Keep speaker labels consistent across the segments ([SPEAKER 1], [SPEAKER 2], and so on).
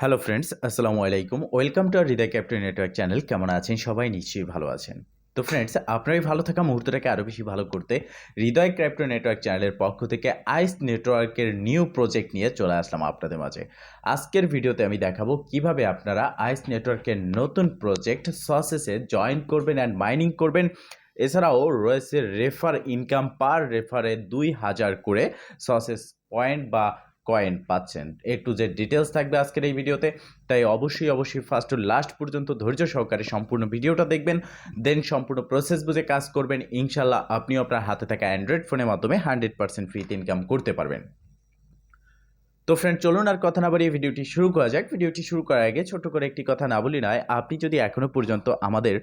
[SPEAKER 1] Hello friends আসসালামু আলাইকুম welcome to R Hridoy captain network channel কেমন আছেন? সবাই নিশ্চয়ই ভালো আছেন। তো ফ্রেন্ডস আপনার এই ভালো থাকা মুহূর্তটাকে আরও বেশি ভালো করতে হৃদয় ক্যাপ্টেন নেটওয়ার্ক চ্যানেলের পক্ষ থেকে আইস নেটওয়ার্কের নিউ প্রজেক্ট নিয়ে চলে আসলাম আপনাদের মাঝে। আজকের ভিডিওতে আমি দেখাবো কীভাবে আপনারা আইস নেটওয়ার্কের নতুন প্রজেক্ট সসেসে জয়েন করবেন অ্যান্ড মাইনিং করবেন। এছাড়াও রয়েছে রেফার ইনকাম পার রেফারে দুই হাজার করে সসেস পয়েন্ট বা কয়েন পাচ্ছেন। এ টু জেড ডিটেলস থাকবে আজকের এই ভিডিওতে। তাই অবশ্যই অবশ্যই ফার্স্ট টু লাস্ট পর্যন্ত ধৈর্য সহকারে সম্পূর্ণ ভিডিওটা দেখবেন। দেন সম্পূর্ণ প্রসেস বুঝে কাজ করবেন। ইনশাল্লাহ আপনিও আপনার হাতে থাকা অ্যান্ড্রয়েড ফোনের মাধ্যমে হান্ড্রেড পার্সেন্ট ফ্রিতে ইনকাম করতে পারবেন। তো ফ্রেন্ড চলুন আর কথা না বাড়িয়ে ভিডিওটি শুরু করা যাক। ভিডিওটি শুরু করার আগে ছোট করে একটি কথা না বলি নয়, আপনি যদি এখনও পর্যন্ত আমাদের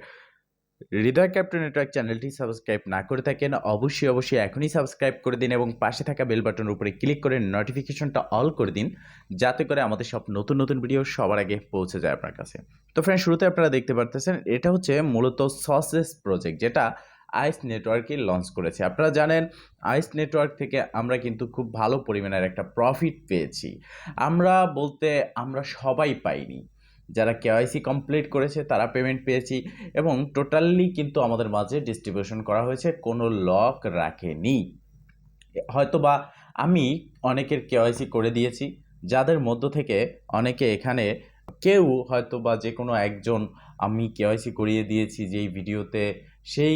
[SPEAKER 1] হৃদয় ক্যাপ্টেন নেটওয়ার্ক চ্যানেলটি সাবস্ক্রাইব না করে থাকেন, অবশ্যই অবশ্যই এখনই সাবস্ক্রাইব করে দিন এবং পাশে থাকা বেল বাটনের উপরে ক্লিক করে নোটিফিকেশনটা অল করে দিন, যাতে করে আমাদের সব নতুন নতুন ভিডিও সবার আগে পৌঁছে যায় আপনার কাছে। তো ফ্রেন্ড শুরুতে আপনারা দেখতে পারতেছেন, এটা হচ্ছে মূলত সসেস প্রজেক্ট যেটা আইস নেটওয়ার্কে লঞ্চ করেছে। আপনারা জানেন আইস নেটওয়ার্ক থেকে আমরা কিন্তু খুব ভালো পরিমাণের একটা প্রফিট পেয়েছি। আমরা বলতে আমরা সবাই পাইনি। যারা কেওয়াইসি কমপ্লিট করেছে, তারা পেমেন্ট পেয়েছি এবং টোটালি কিন্তু আমাদের মাঝে ডিস্ট্রিবিউশন করা হয়েছে, কোনো লক রাখেনি। হয়তো বা আমি অনেকের কেওয়াইসি করে দিয়েছি, যাদের মধ্য থেকে অনেকে এখানে কেউ হয়তো বা যে কোনো একজন আমি কেওয়াইসি করিয়ে দিয়েছি যেই ভিডিওতে সেই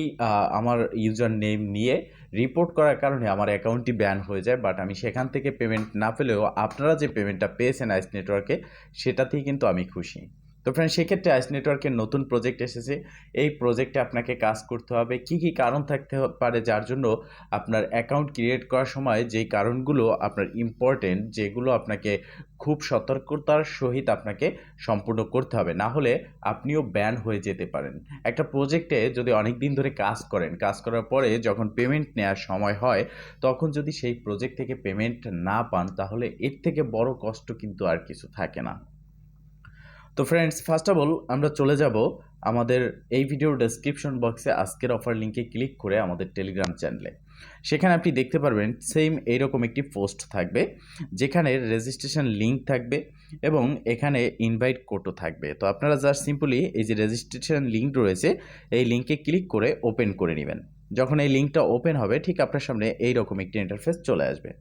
[SPEAKER 1] আমার ইউজার নেম নিয়ে রিপোর্ট করার কারণে আমার অ্যাকাউন্টটি ব্যান হয়ে যায় বাট আমি সেখান থেকে পেমেন্ট না পেলেও আপনারা যে পেমেন্টটা পেয়েছেন আইস নেটওয়ার্কে সেটাতেই কিন্তু আমি খুশি। তো ফ্রেন্ড সেক্ষেত্রে আইস নেটওয়ার্কের নতুন প্রজেক্ট এসেছে। এই প্রজেক্টে আপনাকে কাজ করতে হবে। কি কি কারণ থাকতে পারে যার জন্য আপনার অ্যাকাউন্ট ক্রিয়েট করার সময় যেই কারণগুলো আপনার ইম্পর্টেন্ট যেগুলো আপনাকে খুব সতর্কতার সহিত আপনাকে সম্পূর্ণ করতে হবে। না হলে আপনিও ব্যান হয়ে যেতে পারেন। একটা প্রজেক্টে যদি অনেক দিন ধরে কাজ করেন, কাজ করার পরে যখন পেমেন্ট নেওয়ার সময় হয়, তখন যদি সেই প্রজেক্ট থেকে পেমেন্ট না পান, তাহলে এর থেকে বড় কষ্ট কিন্তু আর কিছু থাকে না। তো ফ্রেন্ডস ফার্স্ট অফ অল আমরা চলে যাব আমাদের এই ভিডিওর ডেসক্রিপশন বক্সে আজকের অফার লিঙ্কে ক্লিক করে আমাদের টেলিগ্রাম চ্যানেলে সেখানে আপনি দেখতে পারবেন সেম এইরকম একটি পোস্ট থাকবে, যেখানে রেজিস্ট্রেশন লিঙ্ক থাকবে এবং এখানে ইনভাইট কোডও থাকবে। তো আপনারা জাস্ট সিম্পলি এই যে রেজিস্ট্রেশন লিঙ্ক রয়েছে, এই লিঙ্কে ক্লিক করে ওপেন করে নেবেন। যখন এই লিঙ্কটা ওপেন হবে, ঠিক আপনার সামনে এই রকম একটি ইন্টারফেস চলে আসবে।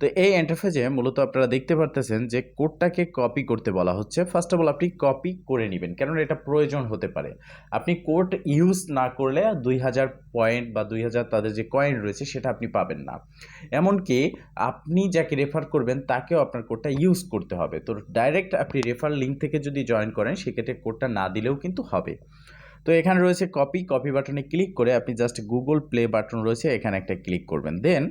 [SPEAKER 1] তো এই ইন্টারফেসে মূলত আপনারা দেখতে পারতেছেন যে কোডটাকে কপি করতে বলা হচ্ছে। ফার্স্ট অফ অল আপনি কপি করে নেবেন কারণ এটা প্রয়োজন হতে পারে। আপনি কোড ইউজ না করলে দুই হাজার পয়েন্ট বা দুই হাজার তাদের যে কয়েন রয়েছে, সেটা আপনি পাবেন না। এমনকি আপনি যাকে রেফার করবেন, তাকেও আপনার কোডটা ইউজ করতে হবে। তো ডাইরেক্ট আপনি রেফার লিঙ্ক থেকে যদি জয়েন করেন, সেক্ষেত্রে কোডটা না দিলেও কিন্তু হবে। তো এখানে রয়েছে কপি কপি বাটনে ক্লিক করে আপনি জাস্ট গুগল প্লে বাটন রয়েছে, এখানে একটা ক্লিক করবেন। দেন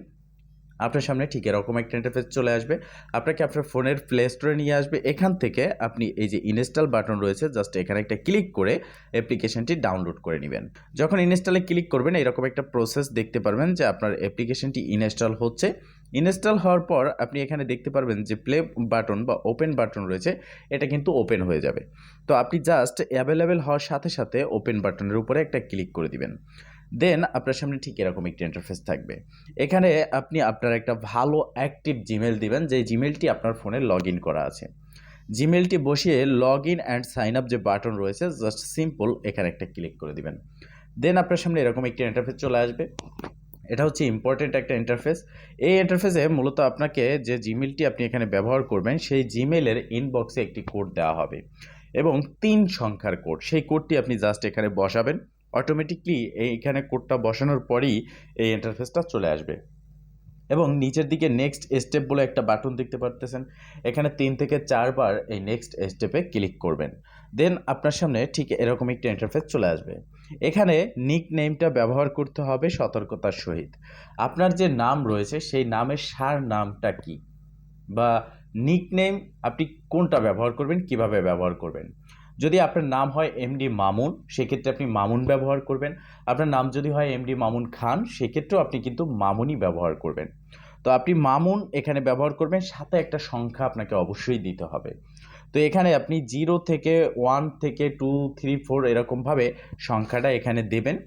[SPEAKER 1] আপনার সামনে ঠিক এরকম একটা ইন্টারফেস চলে আসবে। আপনাকে আপনার ফোনের প্লে স্টোরে নিয়ে আসবে। এখান থেকে আপনি এই যে ইনস্টল বাটন রয়েছে জাস্ট এখানে একটা ক্লিক করে অ্যাপ্লিকেশনটি ডাউনলোড করে নেবেন। যখন ইনস্টলে ক্লিক করবেন, এরকম একটা প্রসেস দেখতে পারবেন যে আপনার অ্যাপ্লিকেশনটি ইনস্টল হচ্ছে। ইনস্টল হওয়ার পর আপনি এখানে দেখতে পারবেন যে প্লে বাটন বা ওপেন বাটন রয়েছে, এটা কিন্তু ওপেন হয়ে যাবে। তো আপনি জাস্ট অ্যাভেলেবেল হওয়ার সাথে সাথে ওপেন বাটনের উপরে একটা ক্লিক করে দিবেন। দেন আপনার সামনে ঠিক এরকম একটি ইন্টারফেস থাকবে। এখানে আপনি আপনার একটা ভালো অ্যাক্টিভ জিমেল দিবেন, যে জিমেলটি আপনার ফোনে লগ ইন করা আছে। জিমেলটি বসিয়ে log in and sign up যে বাটন রয়েছে জাস্ট সিম্পল এখানে একটা ক্লিক করে দিবেন। দেন আপনার সামনে এরকম একটি ইন্টারফেস চলে আসবে। এটা হচ্ছে ইম্পর্টেন্ট একটা ইন্টারফেস এই ইন্টারফেসে মূলত আপনাকে যে জিমেলটি আপনি এখানে ব্যবহার করবেন, সেই জিমেলের ইনবক্সে একটি কোড দেওয়া হবে। এবং তিন সংখ্যার কোড সেই কোডটি আপনি জাস্ট এখানে বসাবেন। অটোমেটিকলি এইখানে কোডটা বসানোর পরই এই ইন্টারফেসটা চলে আসবে। এবং নিচের দিকে নেক্সট স্টেপ বলে একটা বাটন দেখতে পারতেছেন। এখানে তিন থেকে চারবার এই নেক্সট স্টেপে ক্লিক করবেন। দেন আপনার সামনে ঠিক এরকম একটা ইন্টারফেস চলে আসবে। এখানে নিক নেমটা ব্যবহার করতে হবে সতর্কতার সহিত। আপনার যে নাম রয়েছে সেই নামের সার নামটা কি? বা নিক নেম আপনি কোনটা ব্যবহার করবেন, কীভাবে ব্যবহার করবেন? যদি আপনার নাম হয় এমডি মামুন, সেক্ষেত্রে আপনি মামুন ব্যবহার করবেন। আপনার নাম যদি হয় এমডি মামুন খান, সেক্ষেত্রেও আপনি কিন্তু মামুনই ব্যবহার করবেন। তো আপনি মামুন এখানে ব্যবহার করবেন, সাথে একটা সংখ্যা আপনাকে অবশ্যই দিতে হবে। তো এখানে আপনি জিরো থেকে ওয়ান থেকে টু, থ্রি, ফোর এরকমভাবে সংখ্যাটা এখানে দেবেন।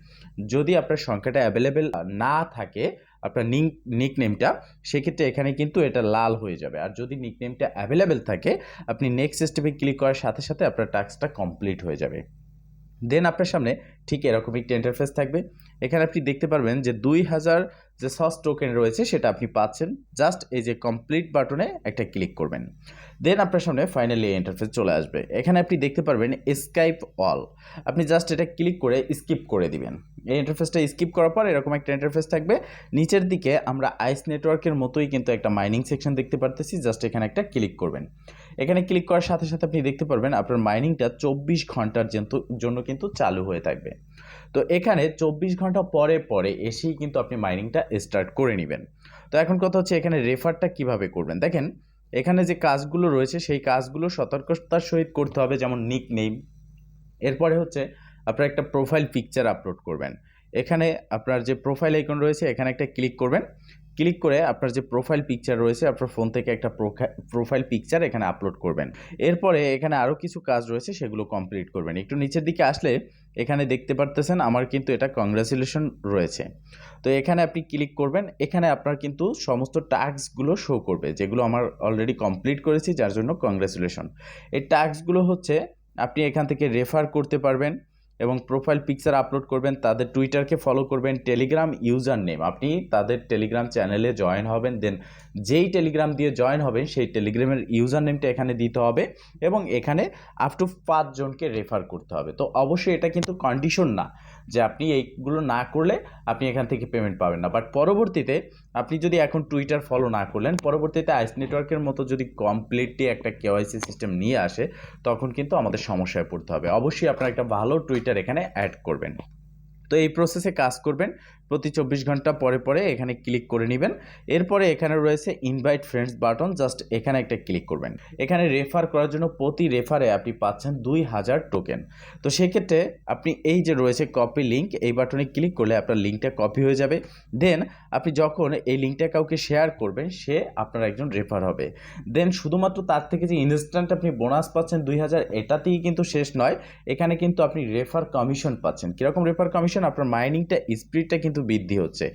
[SPEAKER 1] যদি আপনার সংখ্যাটা অ্যাভেলেবেল না থাকে আপনার নিক নিক নেমটা সেক্ষেত্রে এখানে কিন্তু এটা লাল হয়ে যাবে। আর যদি নিক নেমটা অ্যাভেলেবেল থাকে, আপনি নেক্সট স্টেপে ক্লিক করার সাথে সাথে আপনার টাস্কটা কমপ্লিট হয়ে যাবে। দেন আপনার সামনে ঠিক এরকম একটি ইন্টারফেস থাকবে। এখানে আপনি দেখতে পারবেন যে দুই হাজার যে সস টোকেন রয়েছে, সেটা আপনি পাচ্ছেন। জাস্ট এই যে কমপ্লিট বাটনে একটা ক্লিক করবেন। দেন আপনার সামনে ফাইনালি ইন্টারফেস চলে আসবে। এখানে আপনি দেখতে পারবেন স্কাইপ অল আপনি জাস্ট এটা ক্লিক করে স্কিপ করে দিবেন। এই ইন্টারফেসটা স্কিপ করার পর এরকম একটা ইন্টারফেস থাকবে। নিচের দিকে আমরা আইস নেটওয়ার্কের মতোই কিন্তু একটা মাইনিং সেকশন দেখতে পারতেছি। জাস্ট এখানে একটা ক্লিক করবেন। এখানে ক্লিক করার সাথে সাথে আপনি দেখতে পারবেন আপনার মাইনিংটা চব্বিশ ঘণ্টার জন্য- জন্য কিন্তু চালু হয়ে থাকবে। তো এখানে চব্বিশ ঘণ্টা পরে পরে এসেই কিন্তু আপনি মাইনিংটা স্টার্ট করে নেবেন। তো এখন কথা হচ্ছে এখানে রেফারটা কীভাবে করবেন? দেখেন, এখানে যে কাজগুলো রয়েছে, সেই কাজগুলো সতর্কতার সহিত করতে হবে, যেমন নিক নেম এরপরে হচ্ছে আপনার একটা প্রোফাইল পিকচার আপলোড করবেন। এখানে আপনার যে প্রোফাইল আইকন রয়েছে, এখানে একটা ক্লিক করবেন। ক্লিক করে আপনার যে প্রোফাইল পিকচার রয়েছে, আপনার ফোন থেকে একটা প্রোফাইল পিকচার এখানে আপলোড করবেন। এরপরে এখানে আরও কিছু কাজ রয়েছে, সেগুলো কমপ্লিট করবেন। একটু নিচের দিকে আসলে এখানে দেখতে পারতেছেন, আমার কিন্তু এটা কংগ্রাচুলেশন রয়েছে। তো এখানে আপনি ক্লিক করবেন, এখানে আপনার কিন্তু সমস্ত টাস্কগুলো শো করবে, যেগুলো আমার অলরেডি কমপ্লিট করেছি, যার জন্য কংগ্রাচুলেশন এই টাস্কগুলো হচ্ছে, আপনি এখান থেকে রেফার করতে পারবেন। এবং প্রোফাইল পিকচার আপলোড করবেন, তাদের টুইটারকে ফলো করবেন টেলিগ্রাম ইউজার নেম আপনি তাদের টেলিগ্রাম চ্যানেলে জয়েন হবেন দেন যেই টেলিগ্রাম দিয়ে জয়েন হবেন, সেই টেলিগ্রামের ইউজার নেমটা এখানে দিতে হবে এবং এখানে আপ টু পাঁচজনকে রেফার করতে হবে। তো অবশ্যই এটা কিন্তু কন্ডিশন না। যে আপনি এইগুলো না করলে আপনি এখান থেকে পেমেন্ট পাবেন না। বাট পরবর্তীতে আপনি যদি এখন টুইটার ফলো না করলেন, পরবর্তীতে আইস নেটওয়ার্কের মতো যদি কমপ্লিটলি একটা কেওয়াইসি সিস্টেম নিয়ে আসে, তখন কিন্তু আমাদের সমস্যায় পড়তে হবে। অবশ্যই আপনার একটা ভালো টুইটার এখানে অ্যাড করবেন। তো এই প্রসেসে কাজ করবেন। প্রতি চব্বিশ ঘণ্টা পরে পরে এখানে ক্লিক করে নেবেন। এরপরে এখানে রয়েছে ইনভাইট ফ্রেন্ডস বাটন জাস্ট এখানে একটা ক্লিক করবেন। এখানে রেফার করার জন্য প্রতি রেফারে আপনি পাচ্ছেন দুই হাজার টোকেন তো সেক্ষেত্রে আপনি এই যে রয়েছে কপি লিঙ্ক এই বাটনে ক্লিক করলে আপনার লিঙ্কটা কপি হয়ে যাবে। দেন আপনি যখন এই লিঙ্কটা কাউকে শেয়ার করবেন, সে আপনার একজন রেফার হবে। দেন শুধুমাত্র তার থেকে যে ইনস্ট্যান্ট আপনি বোনাস পাচ্ছেন দুই হাজার, এটাতেই কিন্তু শেষ নয়। এখানে কিন্তু আপনি রেফার কমিশন পাচ্ছেন। কীরকম রেফার কমিশন আপনার মাইনিংটা স্পিডটা কিন্তু বৃদ্ধি হচ্ছে।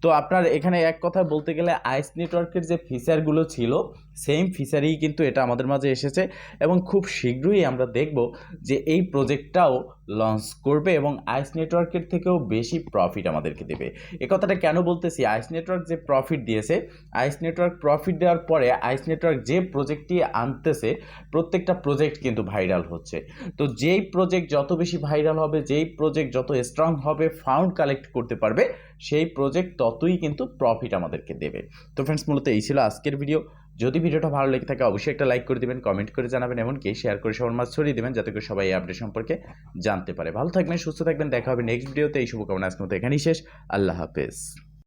[SPEAKER 1] তো আপনার এখানে এক কথা বলতে গেলে আইস নেটওয়ার্কের যে ফিচারগুলো ছিল সেম ফিচারই কিন্তু এটা আমাদের মাঝে এসেছে এবং খুব শীঘ্রই আমরা দেখব যে এই প্রজেক্টটাও লঞ্চ করবে এবং আইস নেটওয়ার্কের থেকেও বেশি প্রফিট আমাদেরকে দেবে। এ কথাটা কেন বলতেছি? আইস নেটওয়ার্ক যে প্রফিট দিয়েছে আইস নেটওয়ার্ক প্রফিট দেওয়ার পরে আইস নেটওয়ার্ক যে প্রজেক্টটি আনতেছে, প্রত্যেকটা প্রজেক্ট কিন্তু ভাইরাল হচ্ছে। তো যেই প্রজেক্ট যত বেশি ভাইরাল হবে, যেই প্রজেক্ট যত স্ট্রং হবে ফাউন্ড কালেক্ট করতে পারবে, সেই প্রজেক্ট ততই কিন্তু প্রফিট আমাদেরকে দেবে। তো ফ্রেন্ডস মূলত এই ছিল আজকের ভিডিও যদি ভিডিওটা ভালো লেগে থাকে, অবশ্যই একটা লাইক করে দেবেন কমেন্ট করে জানাবেন, এমনকি শেয়ার করে সবার মাঝে ছড়িয়ে দেবেন, যাতে করে সবাই এই আপডেট সম্পর্কে জানতে পারে। ভালো থাকবেন, সুস্থ থাকবেন, দেখা হবে নেক্সট ভিডিওতে এই শুভকামনা আজকে মতো এখানেই শেষ। আল্লাহ হাফেজ।